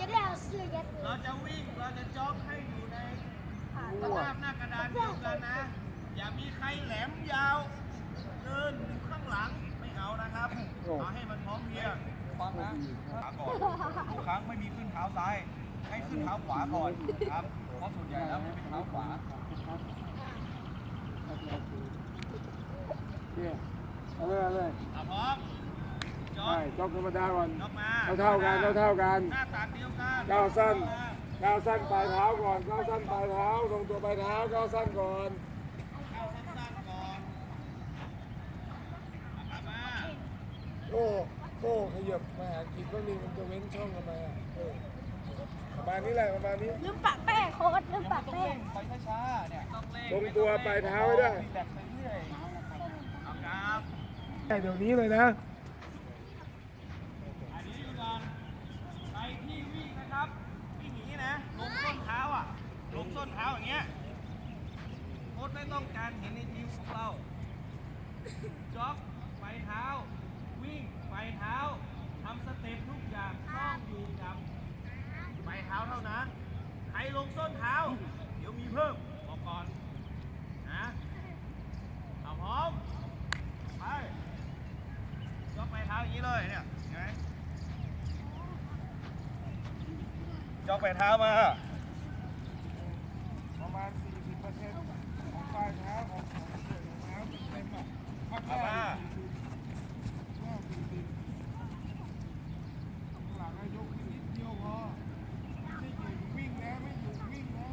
จะได้เอาเสื้อยัดมือเราจะวิ่ง เราจะจ็อกให้อยู่ในสภาพหน้ากระดานเดียวกันนะ อย่ามีใครแหลมยาวเดินข้างหลังไม่เอานะครับเอาให้มันพร้อมเพรียงฟังนะขาก่อนทุกครั้งไม่มีขึ้นเท้าซ้าย ให้ขึ้นเท้าขวาก่อนครับ เพราะส่วนใหญ่แล้วมันเป็นเท้าขวาเนี่ยเอาเลยเอาเลยอะพร้อมจ็อ ใช่กจ็อกธรรมดาก่อนจ็อกมาเท่าๆกัน เท่าๆกัน หน้าตัดเดียวกันก้าวสั้น ก้าวสั้นปลายเท้าก่อน ก้าวสั้นปลายเท้าทรงตัวปลายเท้า ก้าวสั้นก่อนก้าวสั้นๆก่อนอะมาโอ้โอ้ขยับมาหากินก็มีมันจะเว้นช่องทำไมอะเออประมาณนี้แหละประมาณนี้ ลืมปะแป้งโค้ดลืมปะแป้งไปช้าๆเนี่ยต้องเร่งทรงตัวปลายเท้าไว้ด้วย รีแลกซ์ไปเรื่อยเอาครับได้เดี๋ยวนี้เลยนะ อันนี้ดูก่อนใครที่วิ่งนะครับวิ่งอย่างนี้นะ ลงส้นเท้าอะ ลงส้นเท้าอย่างเงี้ย โค้ชไม่ต้องการเห็นในทีมของเรา จ็อกไปเท้า วิ่งไปเท้าทำสเต็ปทุกอย่างต้องอยู่กับไปเท้าเท่านั้น ใครลงส้นเท้า เดี๋ยวมีเพิ่มบอกก่อนนะเอาพร้อม ไปจ็อกไปเท้าอย่างนี้เลยเนี่ยเห็นไหมจ็อกไปเท้ามาประมาณ 40%ของปลายเท้าของของเท้าเต็มอะมาก เอามา ว่า40หลังยกขึ้นนิดเดียวพอไม่หยุดวิ่งนะไม่หยุดวิ่งนะ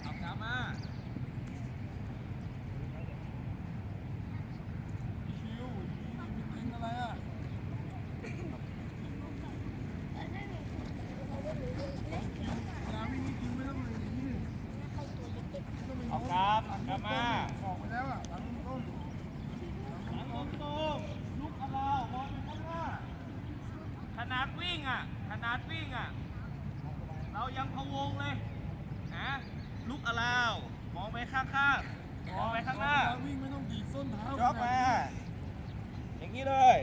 เอากลับมา ชิวมีจริงอะไรอะเวลาวิ่งจริงไม่ต้องเลยนี่ เอา กลับมาออกไปแล้วอะหลังต้นหลังตรงตลุกอาเรามองไปข้างหน้าขนาดวิ่งอะ ขนาดวิ่งอะ เรายังพะวงเลยนะลุกอาเรามองไปข้างๆมองไปข้างหน้าวิ่งไม่ต้องดีดส้นเท้าจ็อกมาอย่างนี้เลย